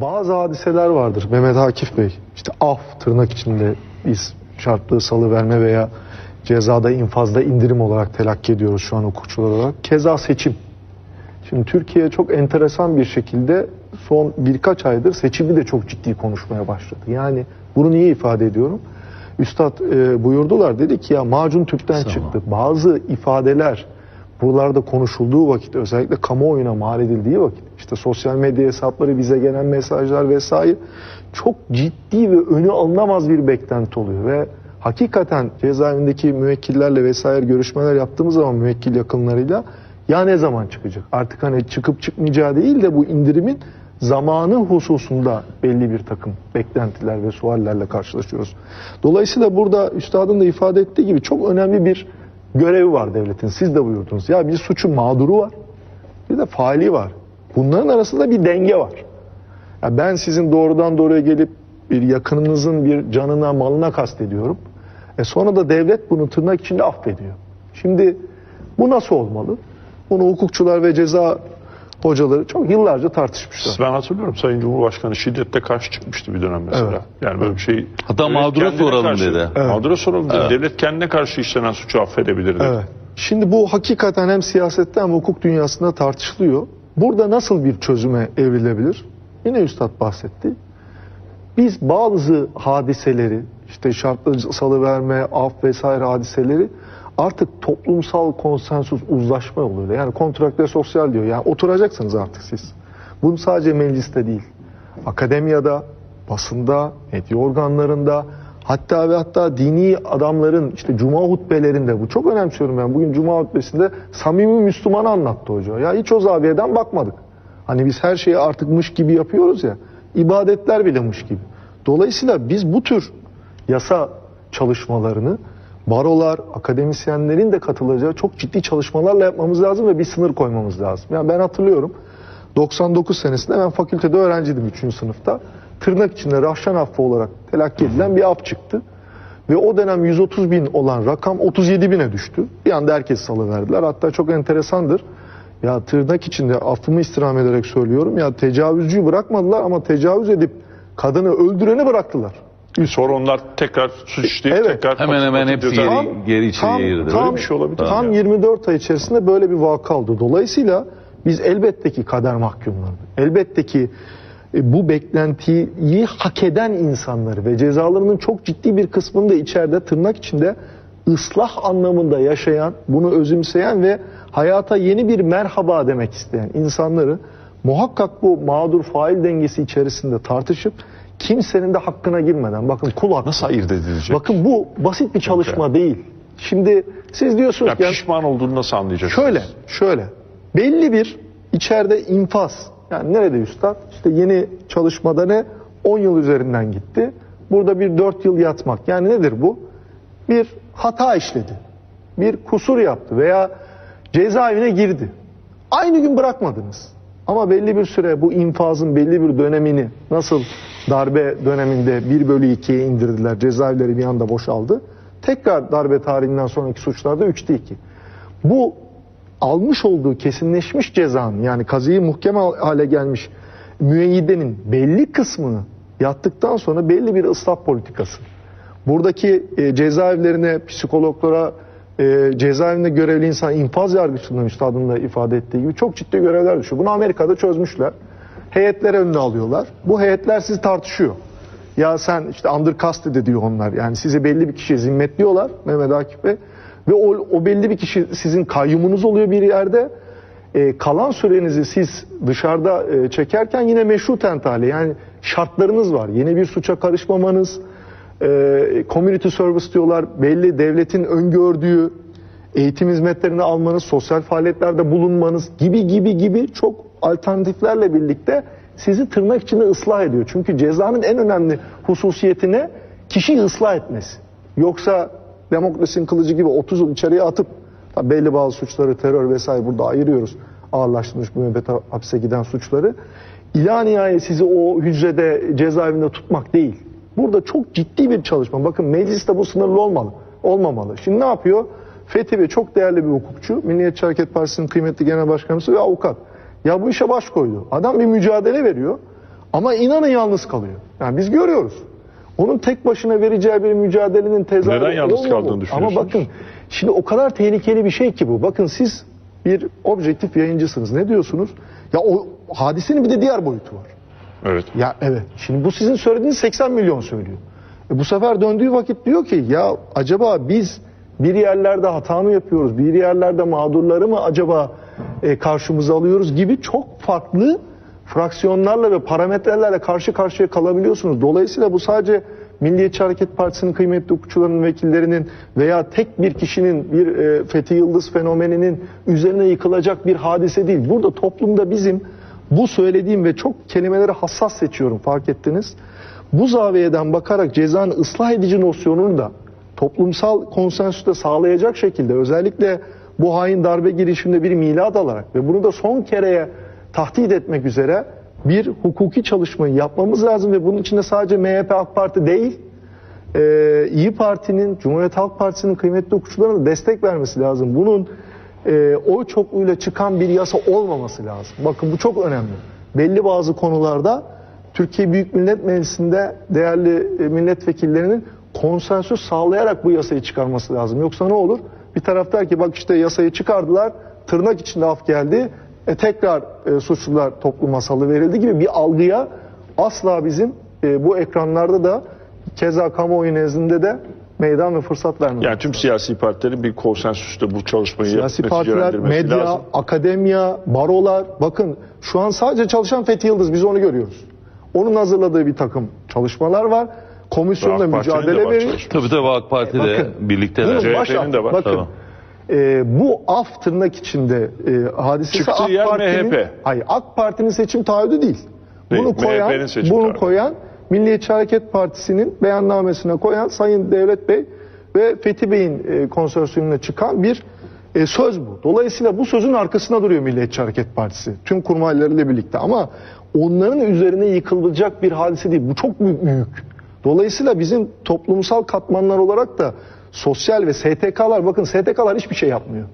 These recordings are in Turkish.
Bazı hadiseler vardır Mehmet Akif Bey. İşte af tırnak içinde biz şartlı salı verme veya cezada infazda indirim olarak telakki ediyoruz şu an hukukçular olarak. Keza seçim. Şimdi Türkiye çok enteresan bir şekilde son birkaç aydır seçimi de çok ciddi konuşmaya başladı. Yani bunu niye ifade ediyorum? Üstad e, buyurdular dedi ki ya macun tüpten çıktı. Bazı ifadeler buralarda konuşulduğu vakit özellikle kamuoyuna mal edildiği vakit işte sosyal medya hesapları bize gelen mesajlar vesaire çok ciddi ve önü alınamaz bir beklenti oluyor ve hakikaten cezaevindeki müvekkillerle vesaire görüşmeler yaptığımız zaman müvekkil yakınlarıyla ya ne zaman çıkacak? Artık hani çıkıp çıkmayacağı değil de bu indirimin zamanı hususunda belli bir takım beklentiler ve suallerle karşılaşıyoruz. Dolayısıyla burada üstadın da ifade ettiği gibi çok önemli bir görevi var devletin. Siz de buyurdunuz. Ya bir suçun mağduru var. Bir de faili var. Bunların arasında bir denge var. Ya ben sizin doğrudan doğruya gelip bir yakınınızın bir canına malına kastediyorum. E sonra da devlet bunu tırnak içinde affediyor. Şimdi bu nasıl olmalı? Bunu hukukçular ve ceza hocaları çok yıllarca tartışmışlar. Ben hatırlıyorum Sayın Cumhurbaşkanı şiddetle karşı çıkmıştı bir dönem mesela. Evet. Yani böyle bir şey... Hatta mağdura soralım karşı- dedi. Evet. Mağdura soralım dedi. Devlet kendine karşı işlenen suçu affedebilir dedi. Evet. Şimdi bu hakikaten hem siyasette hem hukuk dünyasında tartışılıyor. Burada nasıl bir çözüme evrilebilir? Yine Üstad bahsetti. Biz bazı hadiseleri, işte şartlı salıverme, af vesaire hadiseleri artık toplumsal konsensus uzlaşma yoluyla yani kontrakte sosyal diyor. Yani oturacaksınız artık siz. Bunu sadece mecliste değil. Akademiyada, basında, medya organlarında hatta ve hatta dini adamların işte cuma hutbelerinde bu çok önemsiyorum ben. Bugün cuma hutbesinde samimi Müslümanı anlattı hoca. Ya hiç o zaviyeden bakmadık. Hani biz her şeyi artık mış gibi yapıyoruz ya. ibadetler bile mış gibi. Dolayısıyla biz bu tür yasa çalışmalarını barolar, akademisyenlerin de katılacağı çok ciddi çalışmalarla yapmamız lazım ve bir sınır koymamız lazım. Yani ben hatırlıyorum 99 senesinde ben fakültede öğrenciydim 3. sınıfta. Tırnak içinde rahşan affı olarak telakki edilen bir af çıktı. Ve o dönem 130 bin olan rakam 37 bine düştü. Bir anda herkes salıverdiler. Hatta çok enteresandır. Ya tırnak içinde affımı istirham ederek söylüyorum. Ya tecavüzcüyü bırakmadılar ama tecavüz edip kadını öldüreni bıraktılar. Sonra onlar tekrar suç işleyip Evet. tekrar Hemen hemen hepsi geri, geri içeriye girdi. tam, bir şey olabilir Tam yani? 24 ay içerisinde böyle bir vaka oldu. Dolayısıyla biz elbette ki kader mahkumları, elbette ki bu beklentiyi hak eden insanları ve cezalarının çok ciddi bir kısmını da içeride tırnak içinde ıslah anlamında yaşayan, bunu özümseyen ve hayata yeni bir merhaba demek isteyen insanları muhakkak bu mağdur fail dengesi içerisinde tartışıp kimsenin de hakkına girmeden bakın kul hakkı. Nasıl ayırt edilecek? Bakın bu basit bir çalışma değil. Şimdi siz diyorsunuz ya ki yani pişman olduğunu nasıl anlayacak? şöyle, şöyle. Belli bir içeride infaz. Yani nerede üstad? İşte yeni çalışmada ne? 10 yıl üzerinden gitti. Burada bir 4 yıl yatmak. Yani nedir bu? Bir hata işledi. Bir kusur yaptı veya cezaevine girdi. Aynı gün bırakmadınız. Ama belli bir süre bu infazın belli bir dönemini nasıl darbe döneminde 1 bölü 2'ye indirdiler. Cezaevleri bir anda boşaldı. Tekrar darbe tarihinden sonraki suçlarda 3'te 2. Bu almış olduğu kesinleşmiş cezanın yani kazıyı muhkem hale gelmiş müeyyidenin belli kısmını yattıktan sonra belli bir ıslah politikası. Buradaki e, cezaevlerine, psikologlara, e, cezaevinde görevli insan infaz yargıçlığının üstadının da ifade ettiği gibi çok ciddi görevler düşüyor. Bunu Amerika'da çözmüşler. Heyetler önüne alıyorlar. Bu heyetler sizi tartışıyor. Ya sen işte undercasted diyor onlar. Yani sizi belli bir kişiye zimmetliyorlar Mehmet Akif Bey. Ve o, o belli bir kişi sizin kayyumunuz oluyor bir yerde. E, kalan sürenizi siz dışarıda e, çekerken yine meşru tentale yani şartlarınız var. Yeni bir suça karışmamanız, e, community service diyorlar belli devletin öngördüğü eğitim hizmetlerini almanız, sosyal faaliyetlerde bulunmanız gibi gibi gibi çok alternatiflerle birlikte sizi tırnak içinde ıslah ediyor. Çünkü cezanın en önemli hususiyetine kişiyi ıslah etmesi. Yoksa demokrasinin kılıcı gibi 30 yıl içeriye atıp belli bazı suçları terör vesaire burada ayırıyoruz. Ağırlaştırılmış müebbet hapse giden suçları. İla nihayet sizi o hücrede cezaevinde tutmak değil. Burada çok ciddi bir çalışma. Bakın mecliste bu sınırlı olmalı. Olmamalı. Şimdi ne yapıyor? Fethi Bey çok değerli bir hukukçu. Milliyetçi Hareket Partisi'nin kıymetli genel başkanımız ve avukat. Ya bu işe baş koydu. Adam bir mücadele veriyor. Ama inanın yalnız kalıyor. Yani biz görüyoruz. Onun tek başına vereceği bir mücadelenin tezahürü Neden yalnız kaldığını düşünüyorsunuz? Ama bakın şimdi o kadar tehlikeli bir şey ki bu. Bakın siz bir objektif yayıncısınız. Ne diyorsunuz? Ya o hadisenin bir de diğer boyutu var. Evet. Ya evet. Şimdi bu sizin söylediğiniz 80 milyon söylüyor. E bu sefer döndüğü vakit diyor ki ya acaba biz bir yerlerde hata mı yapıyoruz? Bir yerlerde mağdurları mı acaba e, karşımıza alıyoruz gibi çok farklı fraksiyonlarla ve parametrelerle karşı karşıya kalabiliyorsunuz. Dolayısıyla bu sadece Milliyetçi Hareket Partisi'nin kıymetli hukukçularının vekillerinin veya tek bir kişinin bir e, Fethi Yıldız fenomeninin üzerine yıkılacak bir hadise değil. Burada toplumda bizim bu söylediğim ve çok kelimeleri hassas seçiyorum fark ettiniz. Bu zaviyeden bakarak cezanın ıslah edici nosyonunu da toplumsal konsensüste sağlayacak şekilde özellikle bu hain darbe girişiminde bir milat alarak ve bunu da son kereye tahdit etmek üzere bir hukuki çalışmayı yapmamız lazım ve bunun içinde sadece MHP AK Parti değil e, İyi Parti'nin, Cumhuriyet Halk Partisi'nin kıymetli hukukçularına da destek vermesi lazım. Bunun e, oy çokluğuyla çıkan bir yasa olmaması lazım. Bakın bu çok önemli. Belli bazı konularda Türkiye Büyük Millet Meclisi'nde değerli e, milletvekillerinin konsensüs sağlayarak bu yasayı çıkarması lazım. Yoksa ne olur? Bir taraf der ki bak işte yasayı çıkardılar, tırnak içinde af geldi, e, tekrar e, suçlular topluma salıverildi gibi bir algıya asla bizim e, bu ekranlarda da keza kamuoyu nezdinde de meydan ve fırsat vermemiz. Yani tüm siyasi partilerin bir konsensüste bu çalışmayı Siyasi partiler, medya, lazım. akademiya, barolar. Bakın şu an sadece çalışan Fethi Yıldız biz onu görüyoruz. Onun hazırladığı bir takım çalışmalar var. De mücadele veriyor. Tabii tabii AK Parti de Bakın, birlikte. CHP'nin de var. Bakın, Tamam. E, bu af tırnak içinde e, hadisesi Çıktığı AK yer Parti'nin, MHP. Hayır AK Parti'nin seçim taahhüdü değil. Değil, Bunu koyan, MHP'nin seçim bunu taahhüdü. koyan Milliyetçi Hareket Partisi'nin beyannamesine koyan Sayın Devlet Bey ve Fethi Bey'in e, konsorsiyumuna çıkan bir e, söz bu. Dolayısıyla bu sözün arkasında duruyor Milliyetçi Hareket Partisi. Tüm kurmaylarıyla birlikte ama onların üzerine yıkılacak bir hadise değil. Bu çok büyük. Dolayısıyla bizim toplumsal katmanlar olarak da sosyal ve STK'lar bakın STK'lar hiçbir şey yapmıyor.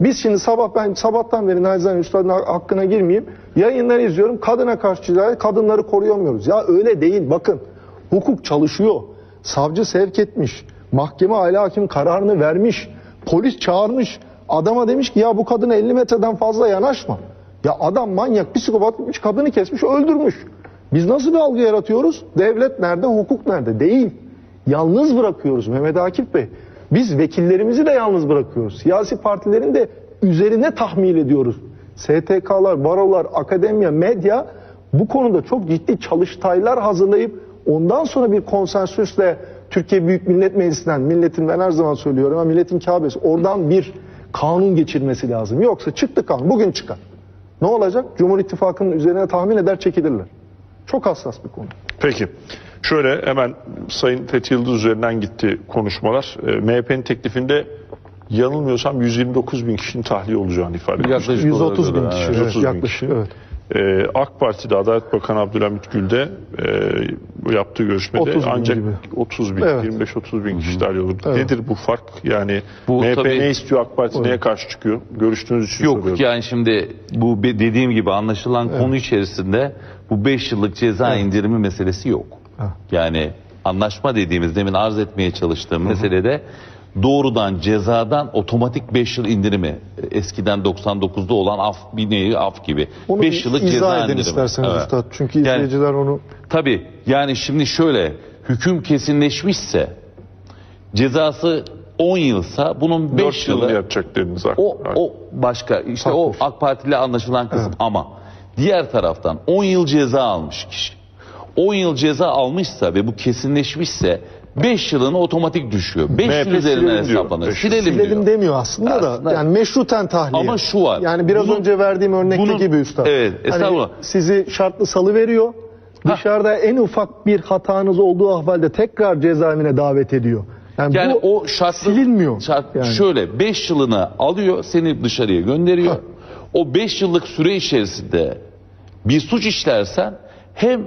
Biz şimdi sabah ben sabahtan beri Nazan Üstad'ın hakkına girmeyeyim. Yayınları izliyorum. Kadına karşı kadınları koruyamıyoruz. Ya öyle değil. Bakın hukuk çalışıyor. Savcı sevk etmiş. Mahkeme aile hakim kararını vermiş. Polis çağırmış. Adama demiş ki ya bu kadına 50 metreden fazla yanaşma. Ya adam manyak, psikopat gitmiş, kadını kesmiş, öldürmüş. Biz nasıl bir algı yaratıyoruz? Devlet nerede, hukuk nerede? Değil. Yalnız bırakıyoruz Mehmet Akif Bey. Biz vekillerimizi de yalnız bırakıyoruz. Siyasi partilerin de üzerine tahmil ediyoruz. STK'lar, barolar, akademiya, medya bu konuda çok ciddi çalıştaylar hazırlayıp ondan sonra bir konsensüsle Türkiye Büyük Millet Meclisi'nden, milletin ben her zaman söylüyorum ama milletin Kabe'si oradan bir kanun geçirmesi lazım. Yoksa çıktı kanun, bugün çıkar. Ne olacak? Cumhur İttifakı'nın üzerine tahmin eder çekilirler. Çok hassas bir konu. Peki. Şöyle hemen Sayın Fethi Yıldız üzerinden gitti konuşmalar. E, MHP'nin teklifinde yanılmıyorsam 129 bin kişinin tahliye olacağını ifade etmiş. Yaklaşık 130 bin kişi. evet. Evet, 130 bin yaklaşık, kişi. evet. Ee, AK Parti'de Adalet Bakanı Abdülhamit Gül de e, bu yaptığı görüşmede 30 bin ancak gibi. 30 bin, Evet. 25-30 bin kişi tahliye olur. Evet. Nedir bu fark? Yani Bu MHP tabii- ne istiyor AK Parti neye karşı çıkıyor? Görüştüğünüz için Yok soruyorum. yani şimdi bu dediğim gibi anlaşılan konu içerisinde bu 5 yıllık ceza indirimi meselesi yok. Yani anlaşma dediğimiz demin arz etmeye çalıştığım meselede doğrudan cezadan otomatik 5 yıl indirimi eskiden 99'da olan af bir nevi af gibi. Onu 5 yıllık izah ceza edin indirimi. isterseniz Evet. Üstad. Çünkü Yani- izleyiciler onu Tabii yani şimdi şöyle hüküm kesinleşmişse cezası 10 yılsa bunun 4 5 yılını yılı yatacak dediniz AK o, o başka işte Haklı. o AK Parti ile anlaşılan kısım ama diğer taraftan 10 yıl ceza almış kişi 10 yıl ceza almışsa ve bu kesinleşmişse 5 yılını otomatik düşüyor. 5 yıl üzerinden silelim diyor. hesaplanır. Silelim, Silelim diyor. demiyor aslında, da Aslında- yani meşruten tahliye. Ama şu var. Yani biraz Bunun- önce verdiğim örnekteki bunun- gibi üstad. Evet, Hani estağfurullah. sizi şartlı salı veriyor. Dışarıda en ufak bir hatanız olduğu ahvalde tekrar cezaevine davet ediyor. Yani, Yani bu o şartlı silinmiyor. Şart, Yani. Şöyle 5 yılını alıyor, seni dışarıya gönderiyor. O 5 yıllık süre içerisinde bir suç işlersen hem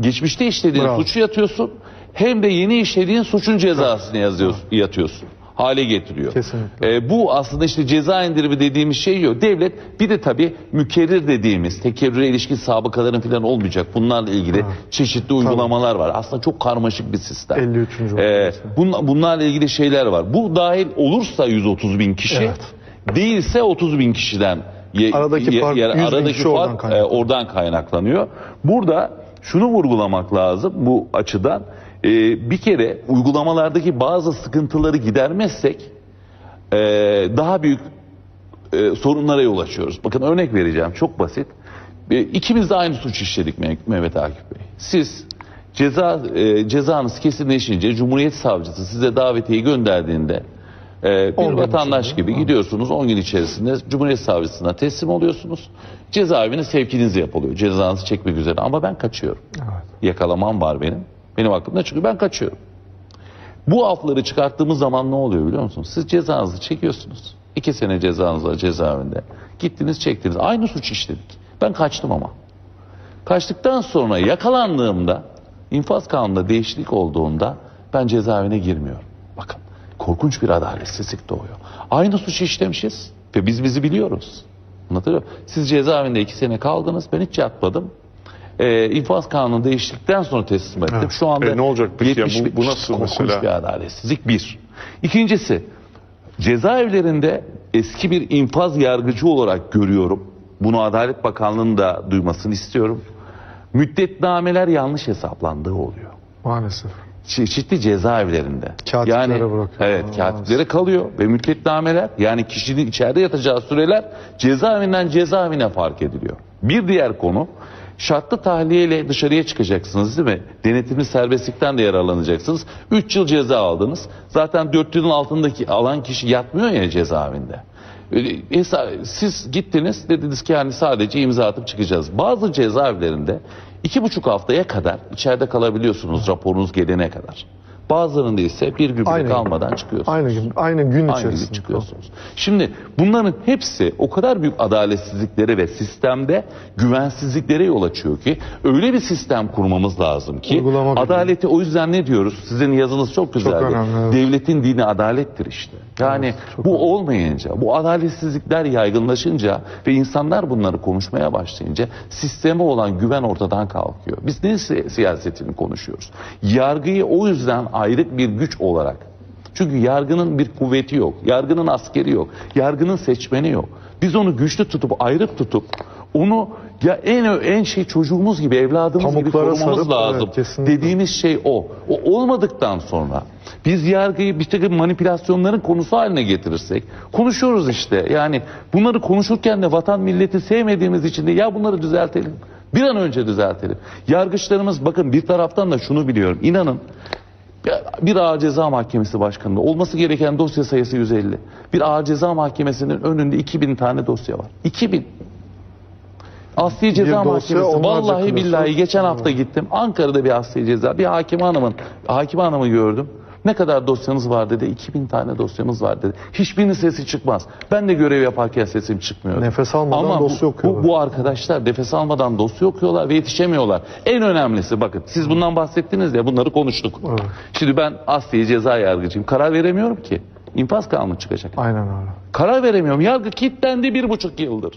geçmişte işlediğin Bravo. suçu yatıyorsun hem de yeni işlediğin suçun cezasını yazıyorsun, yatıyorsun. hale getiriyor. Kesinlikle. E, bu aslında işte ceza indirimi dediğimiz şey yok. Devlet bir de tabii mükerrir dediğimiz tekerrüre ilişkin sabıkaların falan olmayacak. Bunlarla ilgili çeşitli uygulamalar var. Aslında çok karmaşık bir sistem. 53. E, maddesi. bun- bunlarla ilgili şeyler var. Bu dahil olursa 130 bin kişi Evet. değilse 30 bin kişiden ye- Aradaki fark 100 bin aradaki kişi oradan fark kaynaklanıyor. e, oradan kaynaklanıyor. Burada şunu vurgulamak lazım bu açıdan. E, bir kere uygulamalardaki bazı sıkıntıları gidermezsek e, daha büyük e, sorunlara yol açıyoruz. Bakın örnek vereceğim çok basit. E, ikimiz de aynı suç işledik Me- Mehmet Akif Bey. Siz ceza e, cezanız kesinleşince Cumhuriyet Savcısı size davetiyi gönderdiğinde e, bir 10 gün vatandaş gibi gidiyorsunuz 10 gün içerisinde Cumhuriyet Savcısına teslim oluyorsunuz. Cezaevine sevkiniz yapılıyor. Cezanızı çekmek üzere ama ben kaçıyorum. Evet. Yakalamam var benim. Benim aklımda çünkü ben kaçıyorum. Bu afları çıkarttığımız zaman ne oluyor biliyor musunuz? Siz cezanızı çekiyorsunuz. İki sene cezanız var cezaevinde. Gittiniz çektiniz. Aynı suç işledik. Ben kaçtım ama. Kaçtıktan sonra yakalandığımda infaz kanununda değişiklik olduğunda ben cezaevine girmiyorum. Bakın korkunç bir adaletsizlik doğuyor. Aynı suçu işlemişiz ve biz bizi biliyoruz. Muyum? Siz cezaevinde iki sene kaldınız ben hiç yatmadım. Ee, infaz kanunu değiştikten sonra teslim ettim. Şu anda E, ne olacak peki ya? Bu- 70 bu nasıl korkunç mesela? bir adaletsizlik bir. İkincisi cezaevlerinde eski bir infaz yargıcı olarak görüyorum. Bunu Adalet Bakanlığı'nın da duymasını istiyorum. Müddetnameler yanlış hesaplandığı oluyor. Maalesef. Çeşitli cezaevlerinde. Katiplere yani, bırakıyor. Evet katiplere kalıyor ve müddetnameler yani kişinin içeride yatacağı süreler cezaevinden cezaevine fark ediliyor. Bir diğer konu şartlı tahliyeyle dışarıya çıkacaksınız değil mi? Denetimli serbestlikten de yararlanacaksınız. 3 yıl ceza aldınız. Zaten 4 yılın altındaki alan kişi yatmıyor ya cezaevinde. Hesa- Siz gittiniz dediniz ki yani sadece imza atıp çıkacağız. Bazı cezaevlerinde iki buçuk haftaya kadar içeride kalabiliyorsunuz raporunuz gelene kadar. Bazılarında ise bir gün bile Aynı kalmadan çıkıyorsunuz. Aynı gün, aynı gün Aynı içerisinde. gün çıkıyorsunuz. Şimdi bunların hepsi o kadar büyük adaletsizliklere ve sistemde güvensizliklere yol açıyor ki öyle bir sistem kurmamız lazım ki Uygulama bilmiyor. adaleti o yüzden ne diyoruz? Sizin yazınız çok güzeldi. önemli, evet. Devletin dini adalettir işte. Yani çok bu olmayınca, bu adaletsizlikler yaygınlaşınca ve insanlar bunları konuşmaya başlayınca sisteme olan güven ortadan kalkıyor. Biz ne si- siyasetini konuşuyoruz? Yargıyı o yüzden ayrı bir güç olarak çünkü yargının bir kuvveti yok. Yargının askeri yok. Yargının seçmeni yok. Biz onu güçlü tutup ayrık tutup onu ya en en şey çocuğumuz gibi evladımız gibi Pamuklara korumamız sarıp, lazım. evet, kesinlikle. Dediğimiz şey o. O olmadıktan sonra biz yargıyı bir takım manipülasyonların konusu haline getirirsek konuşuyoruz işte. Yani bunları konuşurken de vatan milleti sevmediğimiz için de ya bunları düzeltelim. Bir an önce düzeltelim. Yargıçlarımız bakın bir taraftan da şunu biliyorum. İnanın Bir ağır ceza mahkemesi başkanında olması gereken dosya sayısı 150. Bir ağır ceza mahkemesinin önünde 2000 tane dosya var. 2000. Asliye Ceza dosya Mahkemesi. onlarca Vallahi klasör. billahi geçen hafta gittim. Ankara'da bir asliye ceza. Bir hakim hanımın, hakim hanımı gördüm. Ne kadar dosyanız var dedi. 2000 tane dosyamız var dedi. Hiçbirinin sesi çıkmaz. Ben de görev yaparken sesim çıkmıyor. Nefes almadan Ama bu- dosya okuyorlar. Bu, bu arkadaşlar nefes almadan dosya okuyorlar ve yetişemiyorlar. En önemlisi bakın siz bundan bahsettiniz ya bunları konuştuk. Evet. Şimdi ben asliye ceza yargıcıyım. Karar veremiyorum ki. İnfaz kanunu çıkacak. Aynen öyle. Karar veremiyorum. Yargı kilitlendi bir buçuk yıldır.